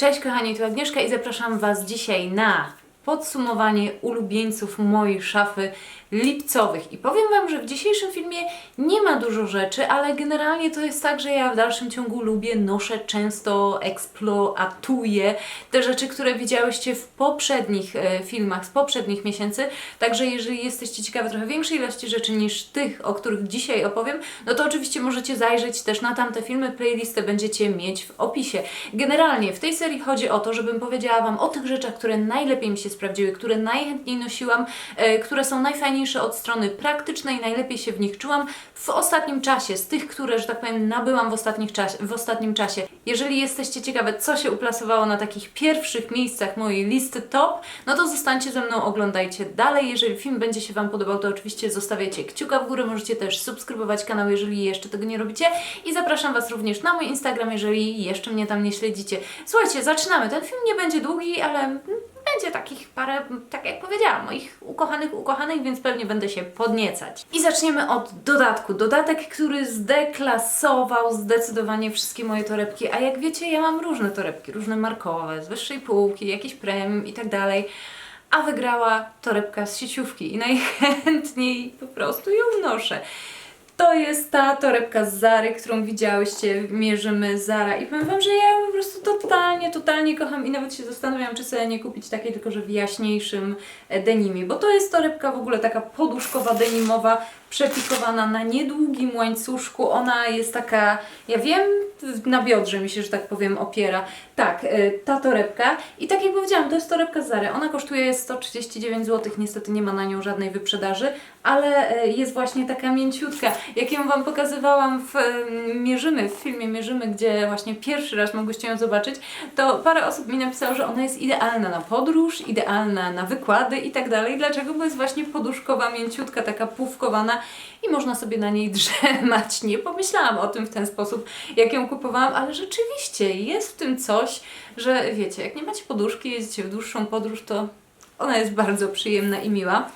Cześć kochani, tu Agnieszka i zapraszam Was dzisiaj na podsumowanie ulubieńców mojej szafy lipcowych. I powiem Wam, że w dzisiejszym filmie nie ma dużo rzeczy, ale generalnie to jest tak, że ja w dalszym ciągu lubię, noszę często, eksploatuję te rzeczy, które widziałyście w poprzednich e, filmach z poprzednich miesięcy. Także jeżeli jesteście ciekawe trochę większej ilości rzeczy niż tych, o których dzisiaj opowiem, no to oczywiście możecie zajrzeć też na tamte filmy, playlistę będziecie mieć w opisie. Generalnie w tej serii chodzi o to, żebym powiedziała Wam o tych rzeczach, które najlepiej mi się sprawdziły, które najchętniej nosiłam, e, które są najfajniejsze od strony praktycznej, najlepiej się w nich czułam w ostatnim czasie, z tych, które, że tak powiem, nabyłam w, ostatnich czas, w ostatnim czasie. Jeżeli jesteście ciekawe, co się uplasowało na takich pierwszych miejscach mojej listy top, no to zostańcie ze mną, oglądajcie dalej. Jeżeli film będzie się Wam podobał, to oczywiście zostawiacie kciuka w górę, możecie też subskrybować kanał, jeżeli jeszcze tego nie robicie i zapraszam Was również na mój Instagram, jeżeli jeszcze mnie tam nie śledzicie. Słuchajcie, zaczynamy. Ten film nie będzie długi, ale mm, będzie takich parę, tak jak powiedziałam, moich ukochanych, ukochanych, więc pewnie będę się podniecać. I zaczniemy od dodatku. Dodatek, który zdeklasował zdecydowanie wszystkie moje torebki, a jak wiecie, ja mam różne torebki, różne markowe, z wyższej półki, jakieś premium i tak dalej. A wygrała torebka z sieciówki i najchętniej po prostu ją noszę. To jest ta torebka z Zary, którą widziałyście, mierzymy Zara i powiem Wam, że ja ją po prostu totalnie, totalnie kocham i nawet się zastanawiam, czy sobie nie kupić takiej, tylko że w jaśniejszym e, denimie, bo to jest torebka w ogóle taka poduszkowa denimowa, przepikowana na niedługim łańcuszku, ona jest taka, ja wiem, na biodrze mi się, że tak powiem, opiera. Tak, e, ta torebka i tak jak powiedziałam, to jest torebka z Zary, ona kosztuje 139 zł, niestety nie ma na nią żadnej wyprzedaży, ale e, jest właśnie taka mięciutka. Jak ją Wam pokazywałam w Mierzymy, w filmie Mierzymy, gdzie właśnie pierwszy raz mogłyście ją zobaczyć, to parę osób mi napisało, że ona jest idealna na podróż, idealna na wykłady i tak dalej. Dlaczego? Bo jest właśnie poduszkowa, mięciutka, taka pówkowana i można sobie na niej drzemać. Nie pomyślałam o tym w ten sposób, jak ją kupowałam, ale rzeczywiście jest w tym coś, że wiecie, jak nie macie poduszki, jedziecie w dłuższą podróż, to ona jest bardzo przyjemna i miła.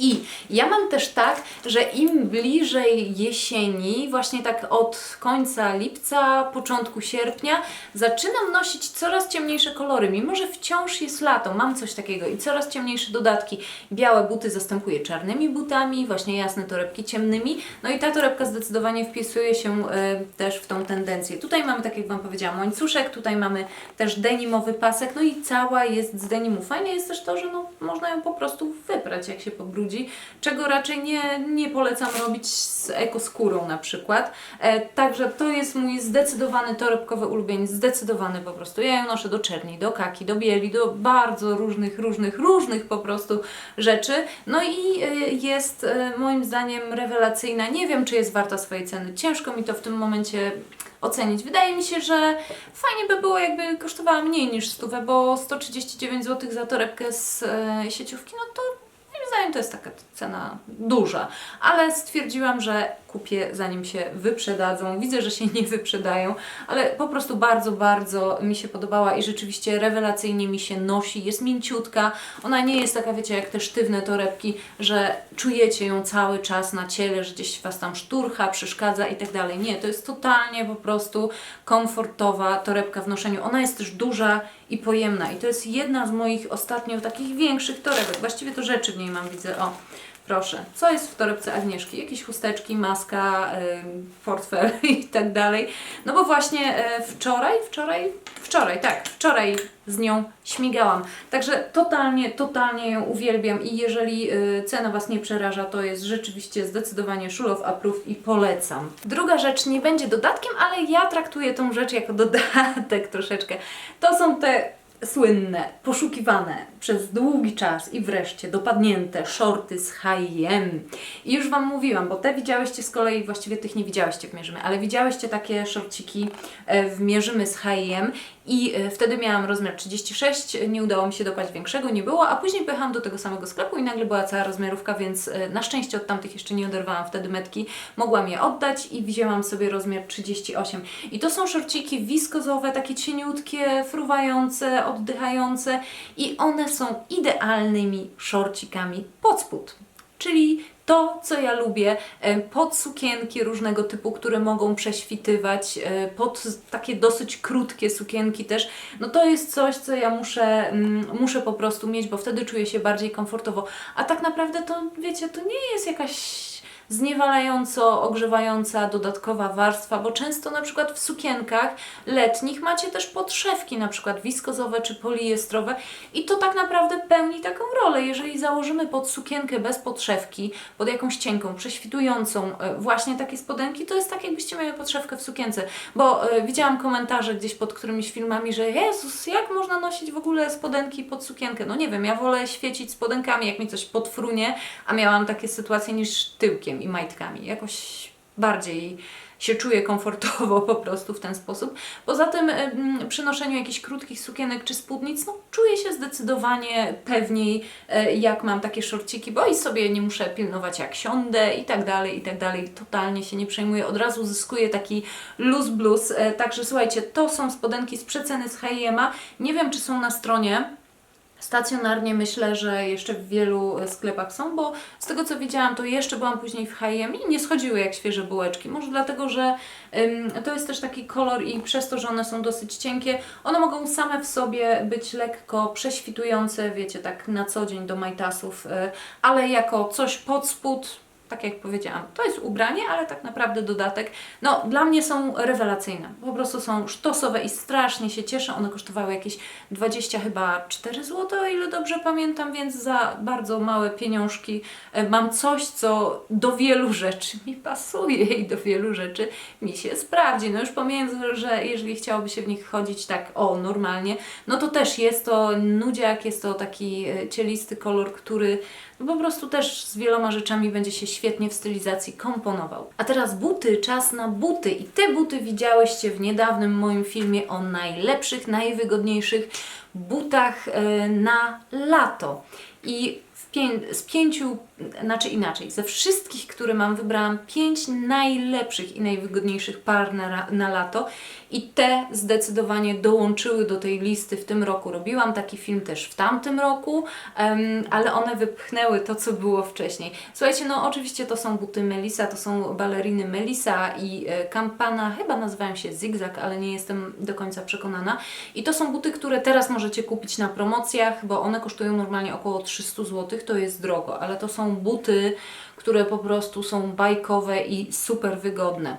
I ja mam też tak, że im bliżej jesieni, właśnie tak od końca lipca, początku sierpnia, zaczynam nosić coraz ciemniejsze kolory, mimo że wciąż jest lato, mam coś takiego i coraz ciemniejsze dodatki. Białe buty zastępuję czarnymi butami, właśnie jasne torebki ciemnymi. No i ta torebka zdecydowanie wpisuje się e, też w tą tendencję. Tutaj mamy, tak jak Wam powiedziałam, łańcuszek, tutaj mamy też denimowy pasek, no i cała jest z denimu. Fajne jest też to, że no, można ją po prostu wyprać, jak się pobrudzi, czego raczej nie, nie polecam robić z ekoskórą na przykład. E, także to jest mój zdecydowany torebkowy ulubieniec, zdecydowany po prostu. Ja ją noszę do czerni, do kaki, do bieli, do bardzo różnych, różnych, różnych po prostu rzeczy. No i e, jest e, moim zdaniem rewelacyjna. Nie wiem, czy jest warta swojej ceny. Ciężko mi to w tym momencie ocenić. Wydaje mi się, że fajnie by było, jakby kosztowała mniej niż stówę, bo 139 zł za torebkę z e, sieciówki, no to zdaniem to jest taka cena duża. Ale stwierdziłam, że kupię zanim się wyprzedadzą. Widzę, że się nie wyprzedają, ale po prostu bardzo, bardzo mi się podobała i rzeczywiście rewelacyjnie mi się nosi. Jest mięciutka. Ona nie jest taka, wiecie, jak te sztywne torebki, że czujecie ją cały czas na ciele, że gdzieś Was tam szturcha, przeszkadza i tak dalej. Nie, to jest totalnie po prostu komfortowa torebka w noszeniu. Ona jest też duża i pojemna i to jest jedna z moich ostatnio takich większych torebek. Właściwie to rzeczy w niej mam, widzę. O, proszę. Co jest w torebce Agnieszki? Jakieś chusteczki, maska, portfel i tak dalej. No bo właśnie e, wczoraj, wczoraj, wczoraj, tak, wczoraj z nią śmigałam. Także totalnie, totalnie ją uwielbiam i jeżeli y, cena Was nie przeraża, to jest rzeczywiście zdecydowanie Full of i polecam. Druga rzecz nie będzie dodatkiem, ale ja traktuję tą rzecz jako dodatek troszeczkę. To są te słynne, poszukiwane przez długi czas i wreszcie dopadnięte shorty z H&M. I już Wam mówiłam, bo te widziałyście z kolei, właściwie tych nie widziałyście w Mierzymy, ale widziałyście takie shortciki e, w Mierzymy z H&M i e, wtedy miałam rozmiar 36, nie udało mi się dopaść większego, nie było, a później pojechałam do tego samego sklepu i nagle była cała rozmiarówka, więc e, na szczęście od tamtych jeszcze nie oderwałam wtedy metki, mogłam je oddać i wzięłam sobie rozmiar 38. I to są szorciki wiskozowe, takie cieniutkie, fruwające, oddychające i one są idealnymi szorcikami pod spód. Czyli to, co ja lubię, e, pod sukienki różnego typu, które mogą prześwitywać, e, pod takie dosyć krótkie sukienki też, no to jest coś, co ja muszę, mm, muszę po prostu mieć, bo wtedy czuję się bardziej komfortowo. A tak naprawdę to, wiecie, to nie jest jakaś zniewalająco ogrzewająca dodatkowa warstwa, bo często na przykład w sukienkach letnich macie też podszewki, na przykład wiskozowe czy poliestrowe i to tak naprawdę pełni taką rolę. Jeżeli założymy pod sukienkę bez podszewki, pod jakąś cienką, prześwitującą e, właśnie takie spodenki, to jest tak jakbyście miały podszewkę w sukience, bo e, widziałam komentarze gdzieś pod którymiś filmami, że Jezus, jak można nosić w ogóle spodenki pod sukienkę? No nie wiem, ja wolę świecić spodenkami, jak mi coś podfrunie, a miałam takie sytuacje niż tyłkiem i majtkami. Jakoś bardziej się czuję komfortowo po prostu w ten sposób. Poza tym ym, przy noszeniu jakichś krótkich sukienek czy spódnic, no czuję się zdecydowanie pewniej, e, jak mam takie szorciki, bo i sobie nie muszę pilnować jak siądę i tak dalej, i tak dalej. Totalnie się nie przejmuję, od razu zyskuję taki loose blues. Także słuchajcie, to są spodenki z przeceny z H&M-a. Nie wiem, czy są na stronie. Stacjonarnie myślę, że jeszcze w wielu e, sklepach są, bo z tego co widziałam, to jeszcze byłam później w H&M i nie schodziły jak świeże bułeczki. Może dlatego, że ym, to jest też taki kolor i przez to, że one są dosyć cienkie, one mogą same w sobie być lekko prześwitujące, wiecie, tak na co dzień do majtasów, y, ale jako coś pod spód, tak jak powiedziałam, to jest ubranie, ale tak naprawdę dodatek. No, dla mnie są rewelacyjne. Po prostu są sztosowe i strasznie się cieszę. One kosztowały jakieś 20 chyba 4 zł, o ile dobrze pamiętam, więc za bardzo małe pieniążki e, mam coś, co do wielu rzeczy mi pasuje i do wielu rzeczy mi się sprawdzi. No już pomijając, że jeżeli chciałoby się w nich chodzić tak o normalnie, no to też jest to nudziak, jest to taki e, cielisty kolor, który po prostu też z wieloma rzeczami będzie się świetnie w stylizacji komponował. A teraz buty, czas na buty. I te buty widziałyście w niedawnym moim filmie o najlepszych, najwygodniejszych butach e, na lato. I pię- z pięciu, znaczy inaczej, ze wszystkich, które mam, wybrałam pięć najlepszych i najwygodniejszych par na, na lato i te zdecydowanie dołączyły do tej listy w tym roku. Robiłam taki film też w tamtym roku, em, ale one wypchnęły to, co było wcześniej. Słuchajcie, no oczywiście to są buty Melisa, to są baleriny Melisa i e, Campana, chyba nazywają się Zigzag, ale nie jestem do końca przekonana. I to są buty, które teraz możecie kupić na promocjach, bo one kosztują normalnie około 300 zł, to jest drogo, ale to są buty, które po prostu są bajkowe i super wygodne.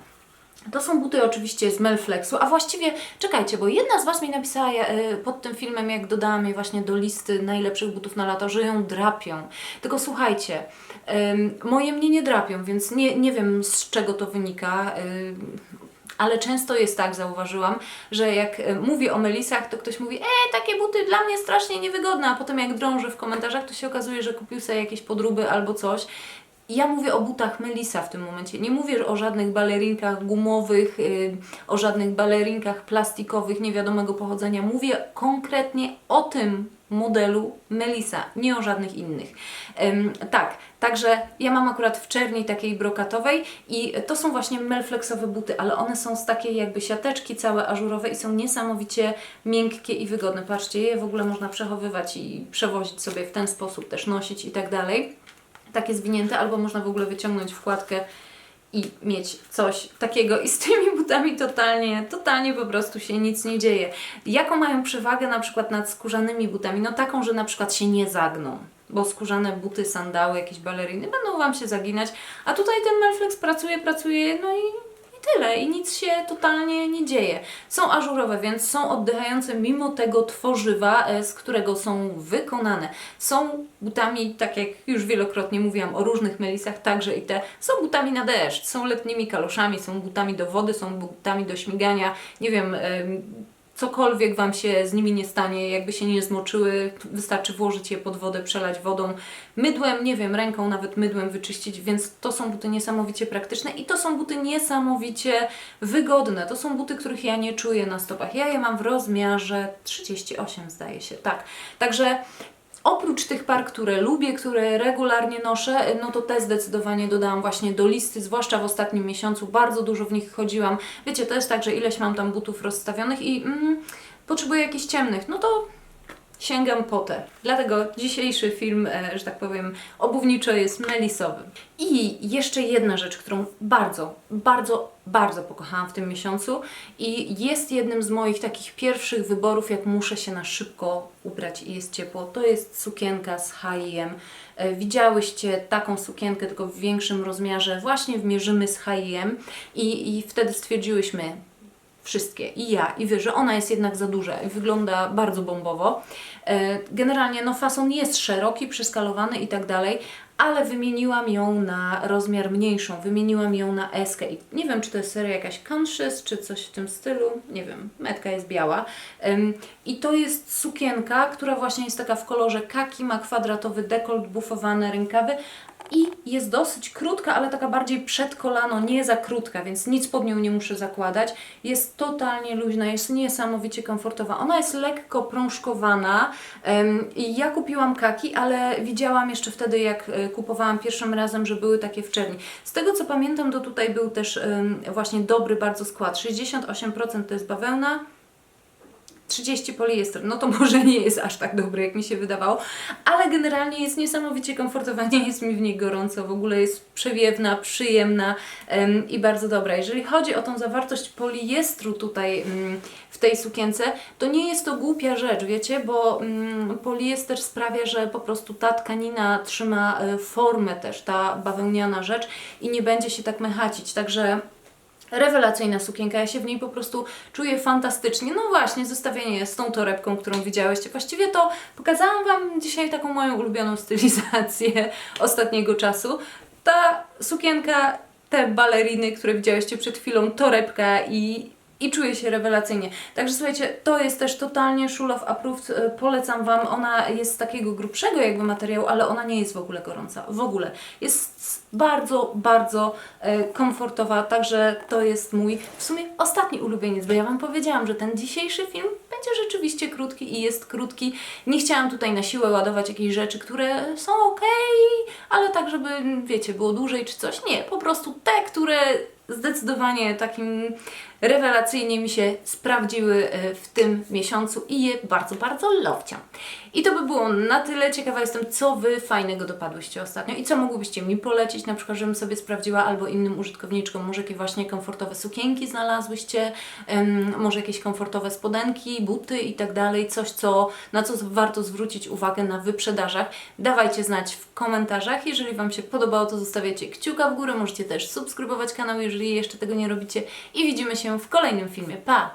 To są buty oczywiście z Melflexu, a właściwie czekajcie, bo jedna z Was mi napisała e, pod tym filmem, jak dodałam je właśnie do listy najlepszych butów na lato, że ją drapią. Tylko słuchajcie, moje mnie nie drapią, więc nie, nie wiem z czego to wynika. Ale często jest tak, zauważyłam, że jak e, mówię o melisach, to ktoś mówi, e, takie buty dla mnie strasznie niewygodne, a potem jak drąży w komentarzach, to się okazuje, że kupił sobie jakieś podróby albo coś. Ja mówię o butach Melisa w tym momencie. Nie mówię o żadnych balerinkach gumowych, yy, o żadnych balerinkach plastikowych, niewiadomego pochodzenia. Mówię konkretnie o tym modelu Melisa, nie o żadnych innych. Ym, tak, także ja mam akurat w czerni takiej brokatowej i to są właśnie melflexowe buty, ale one są z takiej jakby siateczki całe ażurowe i są niesamowicie miękkie i wygodne. Patrzcie, je w ogóle można przechowywać i przewozić sobie w ten sposób, też nosić i tak dalej takie zwinięte, albo można w ogóle wyciągnąć wkładkę i mieć coś takiego. I z tymi butami totalnie, totalnie po prostu się nic nie dzieje. Jaką mają przewagę na przykład nad skórzanymi butami? No taką, że na przykład się nie zagną. Bo skórzane buty, sandały, jakieś baleriny będą Wam się zaginać, a tutaj ten Melflex pracuje, pracuje, no i tyle, i nic się totalnie nie dzieje. Są ażurowe, więc są oddychające mimo tego tworzywa, e, z którego są wykonane. Są butami, tak jak już wielokrotnie mówiłam o różnych melisach, także i te, są butami na deszcz, są letnimi kaloszami, są butami do wody, są butami do śmigania, nie wiem, em, cokolwiek Wam się z nimi nie stanie, jakby się nie zmoczyły, wystarczy włożyć je pod wodę, przelać wodą, mydłem, nie wiem, ręką nawet mydłem wyczyścić, więc to są buty niesamowicie praktyczne i to są buty niesamowicie wygodne. To są buty, których ja nie czuję na stopach. Ja je mam w rozmiarze 38 zdaje się, tak. Także Oprócz tych par, które lubię, które regularnie noszę, no to te zdecydowanie dodałam właśnie do listy, zwłaszcza w ostatnim miesiącu. Bardzo dużo w nich chodziłam. Wiecie, to jest tak, że ileś mam tam butów rozstawionych i mm, potrzebuję jakichś ciemnych. No to sięgam po te. Dlatego dzisiejszy film, e, że tak powiem, obuwniczo jest melisowy. I jeszcze jedna rzecz, którą bardzo, bardzo, bardzo pokochałam w tym miesiącu i jest jednym z moich takich pierwszych wyborów, jak muszę się na szybko ubrać i jest ciepło. To jest sukienka z H&M. E, Widziałyście taką sukienkę, tylko w większym rozmiarze, właśnie w Mierzymy z H&M i, i wtedy stwierdziłyśmy, wszystkie, i ja, i wy, że ona jest jednak za duża i wygląda bardzo bombowo. E, Generalnie no fason jest szeroki, przeskalowany i tak dalej, ale wymieniłam ją na rozmiar mniejszą, wymieniłam ją na i. Nie wiem, czy to jest seria jakaś conscious, czy coś w tym stylu, nie wiem, metka jest biała. I to jest sukienka, która właśnie jest taka w kolorze kaki, ma kwadratowy dekolt, bufowane rękawy, i jest dosyć krótka, ale taka bardziej przed kolano, nie za krótka, więc nic pod nią nie muszę zakładać. Jest totalnie luźna, jest niesamowicie komfortowa. Ona jest lekko prążkowana i ja kupiłam kaki, ale widziałam jeszcze wtedy, jak e, kupowałam pierwszym razem, że były takie w czerni. Z tego co pamiętam, to tutaj był też właśnie dobry bardzo skład. 68% to jest bawełna, 30 poliester, no to może nie jest aż tak dobry, jak mi się wydawało, ale generalnie jest niesamowicie komfortowa, nie jest mi w niej gorąco, w ogóle jest przewiewna, przyjemna em, i bardzo dobra. Jeżeli chodzi o tą zawartość poliestru tutaj mm, w tej sukience, to nie jest to głupia rzecz, wiecie, bo mm, poliester sprawia, że po prostu ta tkanina trzyma e, formę też, ta bawełniana rzecz i nie będzie się tak mechacić, także Rewelacyjna sukienka, ja się w niej po prostu czuję fantastycznie. No właśnie, zestawienie z tą torebką, którą widziałyście. Właściwie to pokazałam Wam dzisiaj taką moją ulubioną stylizację ostatniego czasu. Ta sukienka, te baleriny, które widziałyście przed chwilą, torebka i i czuję się rewelacyjnie. Także słuchajcie, to jest też totalnie Full of Approved. e, Polecam Wam. Ona jest z takiego grubszego jakby materiału, ale ona nie jest w ogóle gorąca. W ogóle. Jest bardzo, bardzo e, komfortowa, także to jest mój w sumie ostatni ulubieniec, bo ja Wam powiedziałam, że ten dzisiejszy film będzie rzeczywiście krótki i jest krótki. Nie chciałam tutaj na siłę ładować jakichś rzeczy, które są ok, ale tak, żeby wiecie, było dłużej czy coś. Nie, po prostu te, które zdecydowanie takim rewelacyjnie mi się sprawdziły e, w tym miesiącu i je bardzo, bardzo lowciam. I to by było na tyle. Ciekawa jestem, co Wy fajnego dopadłyście ostatnio i co mogłybyście mi polecić, na przykład, żebym sobie sprawdziła albo innym użytkowniczkom, może jakieś właśnie komfortowe sukienki znalazłyście, może jakieś komfortowe spodenki, buty i tak dalej, coś, co, na co warto zwrócić uwagę na wyprzedażach. Dawajcie znać w komentarzach. Jeżeli Wam się podobało, to zostawiacie kciuka w górę, możecie też subskrybować kanał, jeżeli jeszcze tego nie robicie i widzimy w kolejnym filmie. Pa!